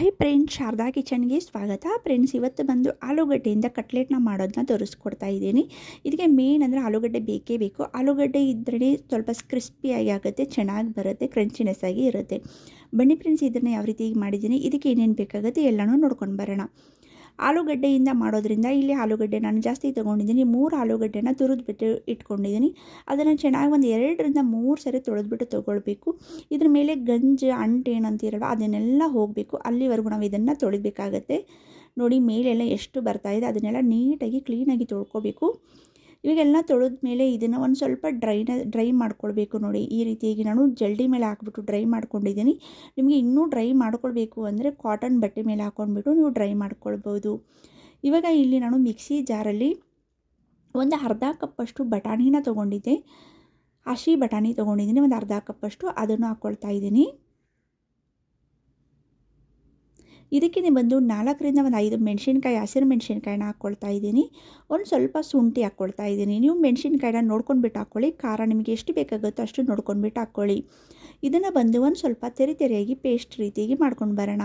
Hi friends Sharada ಕಿಚನ್ಗೆ ಸ್ವಾಗತ. Friends, ಇವತ್ತು ಬಂದು ಆಲೂಗಡ್ಡೆಯಿಂದ ಕಟ್ಲೆಟ್ನ ಮಾಡೋದನ್ನ ತೋರಿಸ್ಕೊಡ್ತಾ ಇದ್ದೀನಿ. ಇದಕ್ಕೆ ಮೇನ್ ಅಂದರೆ ಆಲೂಗಡ್ಡೆ ಬೇಕೇ ಬೇಕು. ಆಲೂಗಡ್ಡೆ ಇದ್ರೇ ಸ್ವಲ್ಪ ಕ್ರಿಸ್ಪಿಯಾಗಿ ಆಗುತ್ತೆ, ಚೆನ್ನಾಗಿ ಬರುತ್ತೆ ಕ್ರಂಚಿನೆಸ್ ಆಗಿ ಇರುತ್ತೆ. ಬನ್ನಿ ಫ್ರೆಂಡ್ಸ್, ಇದನ್ನು ಯಾವ ರೀತಿ ಮಾಡಿದ್ದೀನಿ, ಇದಕ್ಕೆ ಏನೇನು ಬೇಕಾಗುತ್ತೆ ಎಲ್ಲನೂ ನೋಡ್ಕೊಂಡು ಬರೋಣ. ಆಲೂಗಡ್ಡೆಯಿಂದ ಮಾಡೋದ್ರಿಂದ ಇಲ್ಲಿ ಆಲೂಗಡ್ಡೆ ನಾನು ಜಾಸ್ತಿ ತೊಗೊಂಡಿದ್ದೀನಿ. ಮೂರು ಆಲೂಗಡ್ಡೆನ ತುರಿದ್ಬಿಟ್ಟು ಇಟ್ಕೊಂಡಿದ್ದೀನಿ. ಅದನ್ನು ಚೆನ್ನಾಗಿ ಒಂದು ಎರಡರಿಂದ ಮೂರು ಸರಿ ತೊಳೆದ್ಬಿಟ್ಟು ತೊಗೊಳ್ಬೇಕು. ಇದ್ರ ಮೇಲೆ ಗಂಜು, ಅಂಟು ಏನಂತೀರಲ್ಲ ಅದನ್ನೆಲ್ಲ ಹೋಗಬೇಕು. ಅಲ್ಲಿವರೆಗೂ ನಾವು ಇದನ್ನು ತೊಳಿಬೇಕಾಗತ್ತೆ. ನೋಡಿ ಮೇಲೆಲ್ಲ ಎಷ್ಟು ಬರ್ತಾಯಿದೆ ಅದನ್ನೆಲ್ಲ ನೀಟಾಗಿ ಕ್ಲೀನಾಗಿ ತೊಳ್ಕೊಬೇಕು. ಇವಾಗೆಲ್ಲ ತೊಳೆದ ಮೇಲೆ ಇದನ್ನು ಒಂದು ಸ್ವಲ್ಪ ಡ್ರೈನ ಡ್ರೈ ಮಾಡ್ಕೊಳ್ಬೇಕು ನೋಡಿ. ಈ ರೀತಿಯಾಗಿ ನಾನು ಜಲ್ಡಿ ಮೇಲೆ ಹಾಕ್ಬಿಟ್ಟು ಡ್ರೈ ಮಾಡ್ಕೊಂಡಿದ್ದೀನಿ. ನಿಮಗೆ ಇನ್ನೂ ಡ್ರೈ ಮಾಡ್ಕೊಳ್ಬೇಕು ಅಂದರೆ ಕಾಟನ್ ಬಟ್ಟೆ ಮೇಲೆ ಹಾಕ್ಕೊಂಡ್ಬಿಟ್ಟು ನೀವು ಡ್ರೈ ಮಾಡ್ಕೊಳ್ಬೋದು. ಇವಾಗ ಇಲ್ಲಿ ನಾನು ಮಿಕ್ಸಿ ಜಾರಲ್ಲಿ ಒಂದು ಅರ್ಧ ಕಪ್ಪಷ್ಟು ಬಟಾಣಿನ ತೊಗೊಂಡಿದ್ದೆ. ಹಸಿ ಬಟಾಣಿ ತೊಗೊಂಡಿದ್ದೀನಿ. ಒಂದು ಅರ್ಧ ಕಪ್ಪಷ್ಟು ಅದನ್ನು ಹಾಕ್ಕೊಳ್ತಾ ಇದ್ದೀನಿ. ಇದಕ್ಕೆ ಬಂದು ನಾಲ್ಕರಿಂದ ಒಂದು ಐದು ಮೆಣಸಿನ್ಕಾಯಿ, ಹಸಿರು ಮೆಣಸಿನ್ಕಾಯಿನ ಹಾಕ್ಕೊಳ್ತಾ ಇದ್ದೀನಿ. ಒಂದು ಸ್ವಲ್ಪ ಶುಂಠಿ ಹಾಕ್ಕೊಳ್ತಾ ಇದ್ದೀನಿ. ನೀವು ಮೆಣಸಿನ್ಕಾಯಿನ ನೋಡ್ಕೊಂಡ್ಬಿಟ್ಟು ಹಾಕ್ಕೊಳ್ಳಿ ಖಾರ ನಿಮಗೆ ಎಷ್ಟು ಬೇಕಾಗುತ್ತೋ ಅಷ್ಟು ನೋಡ್ಕೊಂಡ್ಬಿಟ್ಟು ಹಾಕ್ಕೊಳ್ಳಿ ಇದನ್ನು ಬಂದು ಒಂದು ಸ್ವಲ್ಪ ತೆರೆ ತೆರೆಯಾಗಿ ಪೇಸ್ಟ್ ರೀತಿಯಾಗಿ ಮಾಡ್ಕೊಂಡು ಬರೋಣ.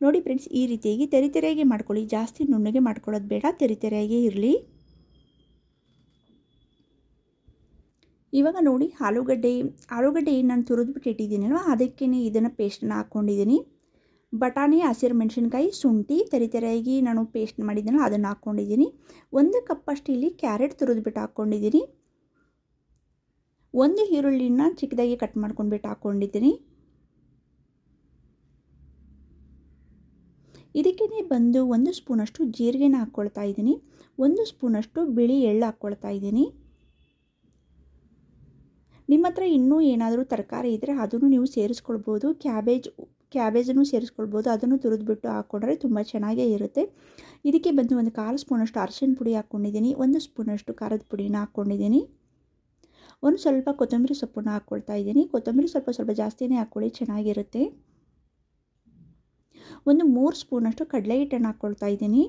ನೋಡಿ ಫ್ರೆಂಡ್ಸ್, ಈ ರೀತಿಯಾಗಿ ತೆರೆ ತೆರೆಯಾಗಿ ಮಾಡ್ಕೊಳ್ಳಿ. ಜಾಸ್ತಿ ನುಣ್ಣಗೆ ಮಾಡ್ಕೊಳ್ಳೋದು ಬೇಡ. ತೆರೆ ತೆರೆಯಾಗಿ ಇರಲಿ. ಇವಾಗ ನೋಡಿ, ಆಲೂಗಡ್ಡೆ ಆಲೂಗಡ್ಡೆ ನಾನು ತುರಿದ್ಬಿಟ್ಟು ಇಟ್ಟಿದ್ದೀನಲ್ವ ಅದಕ್ಕೇ ಇದನ್ನು ಪೇಸ್ಟನ್ನ ಹಾಕ್ಕೊಂಡಿದ್ದೀನಿ ಬಟಾಣಿ, ಹಸಿರು ಮೆಣಸಿನ್ಕಾಯಿ, ಶುಂಠಿ, ತರಿ ತೆರೆಯಾಗಿ ನಾನು ಪೇಸ್ಟ್ ಮಾಡಿದ್ದೀನೋ ಅದನ್ನು ಹಾಕ್ಕೊಂಡಿದ್ದೀನಿ. ಒಂದು ಕಪ್ಪಷ್ಟು ಇಲ್ಲಿ ಕ್ಯಾರೆಟ್ ತುರಿದ್ಬಿಟ್ಟು ಹಾಕ್ಕೊಂಡಿದ್ದೀನಿ. ಒಂದು ಈರುಳ್ಳಿನ ಚಿಕ್ಕದಾಗಿ ಕಟ್ ಮಾಡ್ಕೊಂಡ್ಬಿಟ್ಟು ಹಾಕ್ಕೊಂಡಿದ್ದೀನಿ. ಇದಕ್ಕೇ ಬಂದು ಒಂದು ಸ್ಪೂನಷ್ಟು ಜೀರಿಗೆನ ಹಾಕ್ಕೊಳ್ತಾ ಇದ್ದೀನಿ. ಒಂದು ಸ್ಪೂನಷ್ಟು ಬಿಳಿ ಎಳ್ಳು ಹಾಕ್ಕೊಳ್ತಾ ಇದ್ದೀನಿ. ನಿಮ್ಮ ಹತ್ರ ಇನ್ನೂ ಏನಾದರೂ ತರಕಾರಿ ಇದ್ದರೆ ಅದನ್ನು ನೀವು ಸೇರಿಸ್ಕೊಳ್ಬೋದು. ಕ್ಯಾಬೇಜ್ ಕ್ಯಾಬೇಜನ್ನು ಸೇರಿಸ್ಕೊಳ್ಬೋದು. ಅದನ್ನು ತುರಿದ್ಬಿಟ್ಟು ಹಾಕ್ಕೊಂಡ್ರೆ ತುಂಬ ಚೆನ್ನಾಗೇ ಇರುತ್ತೆ. ಇದಕ್ಕೆ ಬಂದು ಒಂದು ಕಾಲು ಸ್ಪೂನಷ್ಟು ಅರಶಿನ ಪುಡಿ ಹಾಕ್ಕೊಂಡಿದ್ದೀನಿ ಒಂದು ಸ್ಪೂನಷ್ಟು ಖಾರದ ಪುಡಿನ ಹಾಕ್ಕೊಂಡಿದ್ದೀನಿ ಒಂದು ಸ್ವಲ್ಪ ಕೊತ್ತಂಬರಿ ಸೊಪ್ಪನ್ನು ಹಾಕ್ಕೊಳ್ತಾ ಇದ್ದೀನಿ. ಕೊತ್ತಂಬರಿ ಸ್ವಲ್ಪ ಸ್ವಲ್ಪ ಜಾಸ್ತಿನೇ ಹಾಕ್ಕೊಳ್ಳಿ, ಚೆನ್ನಾಗಿರುತ್ತೆ. ಒಂದು ಮೂರು ಸ್ಪೂನಷ್ಟು ಕಡಲೆ ಹಿಟ್ಟನ್ನು ಹಾಕ್ಕೊಳ್ತಾ ಇದ್ದೀನಿ.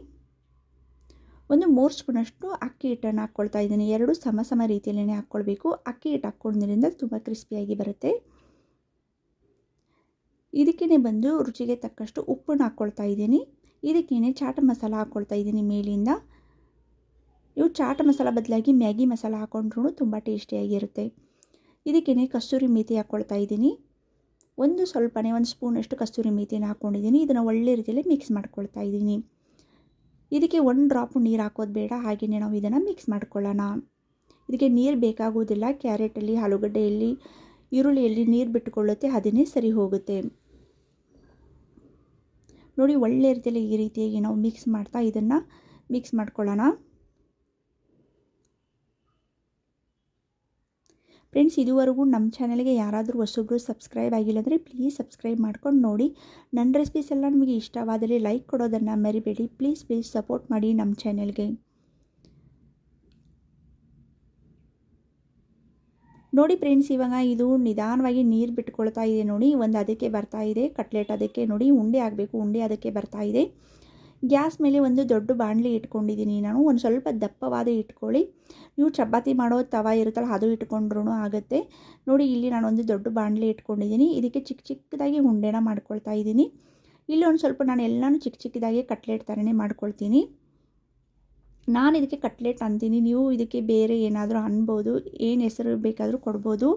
ಒಂದು ಮೂರು ಸ್ಪೂನಷ್ಟು ಅಕ್ಕಿ ಹಿಟ್ಟನ್ನು ಹಾಕ್ಕೊಳ್ತಾ ಇದ್ದೀನಿ. ಎರಡು ಸಮ ಸಮ ರೀತಿಯಲ್ಲೇ ಹಾಕ್ಕೊಳ್ಬೇಕು. ಅಕ್ಕಿ ಹಿಟ್ಟು ಹಾಕ್ಕೊಂಡಿರಿಂದ ತುಂಬ ಕ್ರಿಸ್ಪಿಯಾಗಿ ಬರುತ್ತೆ. ಇದಕ್ಕೇ ಬಂದು ರುಚಿಗೆ ತಕ್ಕಷ್ಟು ಉಪ್ಪನ್ನು ಹಾಕ್ಕೊಳ್ತಾ ಇದ್ದೀನಿ. ಇದಕ್ಕೇ ಚಾಟ್ ಮಸಾಲ ಹಾಕ್ಕೊಳ್ತಾ ಇದ್ದೀನಿ ಮೇಲಿಂದ. ಇವು ಚಾಟ್ ಮಸಾಲ ಬದಲಾಗಿ ಮ್ಯಾಗಿ ಮಸಾಲ ಹಾಕ್ಕೊಂಡ್ರೂ ತುಂಬ ಟೇಸ್ಟಿಯಾಗಿರುತ್ತೆ ಇದಕ್ಕೇ ಕಸ್ತೂರಿ ಮೇಥಿ ಹಾಕ್ಕೊಳ್ತಾ ಇದ್ದೀನಿ. ಒಂದು ಸ್ವಲ್ಪನೇ, ಒಂದು ಸ್ಪೂನಷ್ಟು ಕಸ್ತೂರಿ ಮೇಥಿನ ಹಾಕ್ಕೊಂಡಿದ್ದೀನಿ. ಇದನ್ನು ಒಳ್ಳೆ ರೀತಿಯಲ್ಲಿ ಮಿಕ್ಸ್ ಮಾಡ್ಕೊಳ್ತಾ ಇದ್ದೀನಿ. ಇದಕ್ಕೆ ಒಂದು ಡ್ರಾಪ್ ನೀರು ಹಾಕೋದು ಬೇಡ ಹಾಗೆಯೇ ನಾವು ಇದನ್ನು ಮಿಕ್ಸ್ ಮಾಡ್ಕೊಳ್ಳೋಣ. ಇದಕ್ಕೆ ನೀರು ಬೇಕಾಗುವುದಿಲ್ಲ. ಕ್ಯಾರೆಟಲ್ಲಿ, ಆಲೂಗಡ್ಡೆಯಲ್ಲಿ, ಈರುಳ್ಳಿಯಲ್ಲಿ ನೀರು ಬಿಟ್ಟುಕೊಳ್ಳುತ್ತೆ, ಅದನ್ನೇ ಸರಿ ಹೋಗುತ್ತೆ. ನೋಡಿ ಒಳ್ಳೆ ರೀತಿಯಲ್ಲಿ ಈ ರೀತಿಯಾಗಿ ನಾವು ಮಿಕ್ಸ್ ಮಾಡ್ತಾ ಇದನ್ನು ಮಿಕ್ಸ್ ಮಾಡ್ಕೊಳ್ಳೋಣ. ಫ್ರೆಂಡ್ಸ್ ಇದುವರೆಗೂ ನಮ್ಮ ಚಾನಲ್ಗೆ ಯಾರಾದರೂ ಹೊಸೊಬ್ಬರು ಸಬ್ಸ್ಕ್ರೈಬ್ ಆಗಿಲ್ಲ ಅಂದರೆ ಪ್ಲೀಸ್ ಸಬ್ಸ್ಕ್ರೈಬ್ ಮಾಡ್ಕೊಂಡು ನೋಡಿ. ನನ್ನ ರೆಸಿಪೀಸ್ ಎಲ್ಲ ನಿಮಗೆ ಇಷ್ಟವಾದರೆ ಲೈಕ್ ಕೊಡೋದನ್ನು ಮರಿಬೇಡಿ. ಪ್ಲೀಸ್ ಪ್ಲೀಸ್ ಸಪೋರ್ಟ್ ಮಾಡಿ ನಮ್ಮ ಚಾನೆಲ್ಗೆ ನೋಡಿ ಫ್ರೆಂಡ್ಸ್, ಇವಾಗ ಇದು ನಿಧಾನವಾಗಿ ನೀರು ಬಿಟ್ಕೊಳ್ತಾ ಇದೆ ನೋಡಿ. ಒಂದು ಅದಕ್ಕೆ ಬರ್ತಾ ಇದೆ, ಕಟ್ಲೆಟ್ ಅದಕ್ಕೆ ನೋಡಿ, ಉಂಡೆ ಆಗಬೇಕು, ಉಂಡೆ ಅದಕ್ಕೆ ಬರ್ತಾ ಇದೆ. ಗ್ಯಾಸ್ ಮೇಲೆ ಒಂದು ದೊಡ್ಡ ಬಾಣಲಿ ಇಟ್ಕೊಂಡಿದ್ದೀನಿ ನಾನು. ಒಂದು ಸ್ವಲ್ಪ ದಪ್ಪವಾದ ಇಟ್ಕೊಳ್ಳಿ. ನೀವು ಚಪಾತಿ ಮಾಡೋ ತವ ಇರುತ್ತಲ್ಲ, ಅದು ಇಟ್ಕೊಂಡ್ರೂ ಆಗುತ್ತೆ. ನೋಡಿ, ಇಲ್ಲಿ ನಾನು ಒಂದು ದೊಡ್ಡ ಬಾಣಲಿ ಇಟ್ಕೊಂಡಿದ್ದೀನಿ. ಇದಕ್ಕೆ ಚಿಕ್ಕ ಚಿಕ್ಕದಾಗಿ ಉಂಡೆನ ಮಾಡ್ಕೊಳ್ತಾ ಇದ್ದೀನಿ. ಇಲ್ಲಿ ಒಂದು ಸ್ವಲ್ಪ ನಾನು ಎಲ್ಲನೂ ಚಿಕ್ಕ ಚಿಕ್ಕದಾಗಿ ಕಟ್ಲೆಟ್ ಥರನೇ ಮಾಡ್ಕೊಳ್ತೀನಿ. ನಾನು ಇದಕ್ಕೆ ಕಟ್ಲೆಟ್ ಅಂತೀನಿ, ನೀವು ಇದಕ್ಕೆ ಬೇರೆ ಏನಾದರೂ ಅನ್ಬೋದು, ಏನು ಹೆಸರು ಬೇಕಾದರೂ ಕೊಡ್ಬೋದು.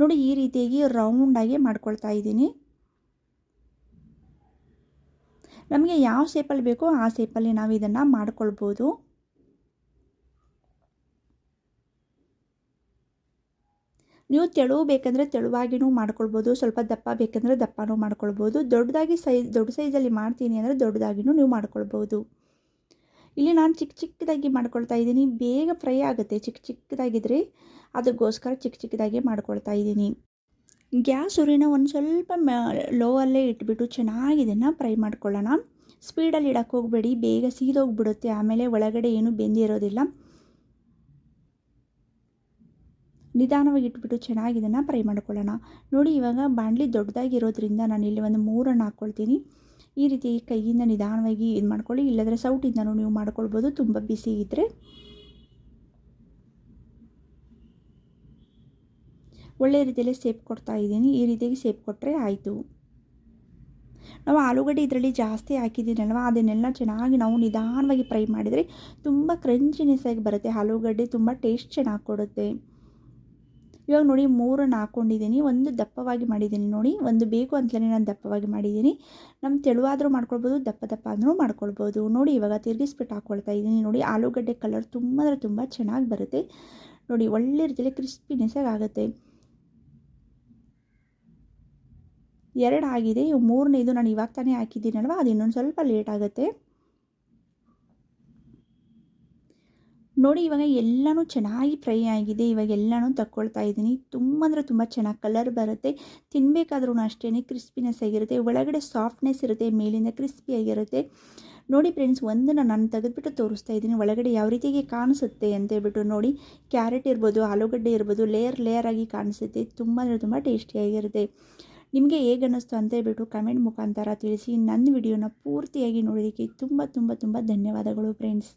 ನೋಡಿ, ಈ ರೀತಿಯಾಗಿ ರೌಂಡಾಗಿ ಮಾಡ್ಕೊಳ್ತಾ ಇದ್ದೀನಿ. ನಮಗೆ ಯಾವ ಶೇಪಲ್ಲಿ ಬೇಕೋ ಆ ಶೇಪಲ್ಲಿ ನಾವು ಇದನ್ನು ಮಾಡ್ಕೊಳ್ಬೋದು. ನೀವು ತೆಳು ಬೇಕಂದರೆ ತೆಳುವಾಗಿನೂ ಮಾಡ್ಕೊಳ್ಬೋದು, ಸ್ವಲ್ಪ ದಪ್ಪ ಬೇಕಂದರೆ ದಪ್ಪನೂ ಮಾಡ್ಕೊಳ್ಬೋದು. ದೊಡ್ಡದಾಗಿ ಸೈಜ್ ದೊಡ್ಡ ಸೈಜಲ್ಲಿ ಮಾಡ್ತೀನಿ ಅಂದರೆ ದೊಡ್ಡದಾಗಿನೂ ನೀವು ಮಾಡ್ಕೊಳ್ಬೋದು. ಇಲ್ಲಿ ನಾನು ಚಿಕ್ಕ ಚಿಕ್ಕದಾಗಿ ಮಾಡ್ಕೊಳ್ತಾ ಇದ್ದೀನಿ. ಬೇಗ ಫ್ರೈ ಆಗುತ್ತೆ. ಚಿಕ್ಕ ಚಿಕ್ಕದಾಗಿದ್ದರೆ ಅದಕ್ಕೋಸ್ಕರ ಚಿಕ್ಕ ಚಿಕ್ಕದಾಗಿ ಮಾಡ್ಕೊಳ್ತಾ ಇದ್ದೀನಿ. ಗ್ಯಾಸ್ ಉರಿನ ಒಂದು ಸ್ವಲ್ಪ ಲೋ ಅಲ್ಲೇ ಇಟ್ಬಿಟ್ಟು ಚೆನ್ನಾಗಿ ಇದನ್ನು ಫ್ರೈ ಮಾಡ್ಕೊಳ್ಳೋಣ. ಸ್ಪೀಡಲ್ಲಿ ಇಡೋಕ್ಕೆ ಹೋಗಬೇಡಿ. ಬೇಗ ಸೀದೋಗ್ಬಿಡುತ್ತೆ. ಆಮೇಲೆ ಒಳಗಡೆ ಏನು ಬೆಂದಿರೋದಿಲ್ಲ. ನಿಧಾನವಾಗಿ ಇಟ್ಬಿಟ್ಟು ಚೆನ್ನಾಗಿ ಇದನ್ನು ಫ್ರೈ ಮಾಡ್ಕೊಳ್ಳೋಣ. ನೋಡಿ, ಇವಾಗ ಬಾಣಲಿ ದೊಡ್ಡದಾಗಿರೋದ್ರಿಂದ ನಾನು ಇಲ್ಲಿ ಒಂದು ಮೂರನ್ನು ಹಾಕ್ಕೊಳ್ತೀನಿ. ಈ ರೀತಿ ಕೈಯಿಂದ ನಿಧಾನವಾಗಿ ಇದು ಮಾಡ್ಕೊಳ್ಳಿ. ಇಲ್ಲದ್ರೆ ಸೌಟಿಂದನೂ ನೀವು ಮಾಡ್ಕೊಳ್ಬೋದು. ತುಂಬ ಬಿಸಿ ಇದ್ದರೆ ಒಳ್ಳೆ ರೀತಿಯಲ್ಲಿ ಸೇಪ್ ಕೊಡ್ತಾ ಇದ್ದೀನಿ. ಈ ರೀತಿಯಾಗಿ ಸೇಪ್ ಕೊಟ್ಟರೆ ಆಯಿತು. ನಾವು ಆಲೂಗಡ್ಡೆ ಇದರಲ್ಲಿ ಜಾಸ್ತಿ ಹಾಕಿದ್ದೀನಲ್ವ? ಅದನ್ನೆಲ್ಲ ಚೆನ್ನಾಗಿ ನಾವು ನಿಧಾನವಾಗಿ ಫ್ರೈ ಮಾಡಿದರೆ ತುಂಬ ಕ್ರಂಚಿನೆಸ್ ಆಗಿ ಬರುತ್ತೆ. ಆಲೂಗಡ್ಡೆ ತುಂಬ ಟೇಸ್ಟ್ ಚೆನ್ನಾಗಿ ಕೊಡುತ್ತೆ. ಇವಾಗ ನೋಡಿ ಮೂರನ್ನು ಹಾಕ್ಕೊಂಡಿದ್ದೀನಿ ಒಂದು ದಪ್ಪವಾಗಿ ಮಾಡಿದ್ದೀನಿ ನೋಡಿ, ಒಂದು ಬೇಕು ಅಂತಲೇ ನಾನು ದಪ್ಪವಾಗಿ ಮಾಡಿದ್ದೀನಿ. ನಮ್ಮ ತೆಳುವಾದರೂ ಮಾಡ್ಕೊಳ್ಬೋದು, ದಪ್ಪ ದಪ್ಪ ಅಂದರೂ ಮಾಡ್ಕೊಳ್ಬೋದು. ನೋಡಿ ಇವಾಗ ತಿರುಗಿಸ್ಬಿಟ್ಟು ಹಾಕ್ಕೊಳ್ತಾ ಇದ್ದೀನಿ ನೋಡಿ, ಆಲೂಗಡ್ಡೆ ಕಲರ್ ತುಂಬ ಅಂದರೆ ತುಂಬ ಚೆನ್ನಾಗಿ ಬರುತ್ತೆ. ನೋಡಿ ಒಳ್ಳೆ ರೀತಿಯಲ್ಲಿ ಕ್ರಿಸ್ಪಿನೆಸ್ಸಾಗಿ ಆಗುತ್ತೆ. ಎರಡು ಆಗಿದೆ ಮೂರನೇ ಮೂರನೇದು ನಾನು ಇವಾಗ ತಾನೇ ಹಾಕಿದ್ದೀನಲ್ವ, ಅದು ಇನ್ನೊಂದು ಸ್ವಲ್ಪ ಲೇಟ್ ಆಗುತ್ತೆ. ನೋಡಿ ಇವಾಗ ಎಲ್ಲನೂ ಚೆನ್ನಾಗಿ ಫ್ರೈ ಆಗಿದೆ. ಇವಾಗ ಎಲ್ಲನೂ ತಕ್ಕೊಳ್ತಾ ಇದ್ದೀನಿ. ತುಂಬ ಅಂದರೆ ತುಂಬ ಚೆನ್ನಾಗಿ ಕಲರ್ ಬರುತ್ತೆ. ತಿನ್ನಬೇಕಾದ್ರೂ ಅಷ್ಟೇ ಕ್ರಿಸ್ಪಿನೆಸ್ ಆಗಿರುತ್ತೆ. ಒಳಗಡೆ ಸಾಫ್ಟ್ನೆಸ್ ಇರುತ್ತೆ, ಮೇಲಿಂದ ಕ್ರಿಸ್ಪಿಯಾಗಿರುತ್ತೆ ನೋಡಿ ಫ್ರೆಂಡ್ಸ್, ಒಂದನ್ನು ನಾನು ತೆಗೆದುಬಿಟ್ಟು ತೋರಿಸ್ತಾ ಇದ್ದೀನಿ. ಒಳಗಡೆ ಯಾವ ರೀತಿಯಾಗಿ ಕಾಣಿಸುತ್ತೆ ಅಂತ ಹೇಳ್ಬಿಟ್ಟು ನೋಡಿ. ಕ್ಯಾರೆಟ್ ಇರ್ಬೋದು, ಆಲೂಗಡ್ಡೆ ಇರ್ಬೋದು, ಲೇಯರ್ ಲೇಯರ್ ಆಗಿ ಕಾಣಿಸುತ್ತೆ. ತುಂಬ ಅಂದರೆ ತುಂಬ ಟೇಸ್ಟಿಯಾಗಿರುತ್ತೆ ನಿಮಗೆ ಹೇಗೆ ಅನ್ನಿಸ್ತು ಅಂತ ಹೇಳ್ಬಿಟ್ಟು ಕಮೆಂಟ್ ಮುಖಾಂತರ ತಿಳಿಸಿ. ನನ್ನ ವಿಡಿಯೋನ ಪೂರ್ತಿಯಾಗಿ ನೋಡೋದಕ್ಕೆ ತುಂಬ ತುಂಬ ತುಂಬ ಧನ್ಯವಾದಗಳು ಫ್ರೆಂಡ್ಸ್.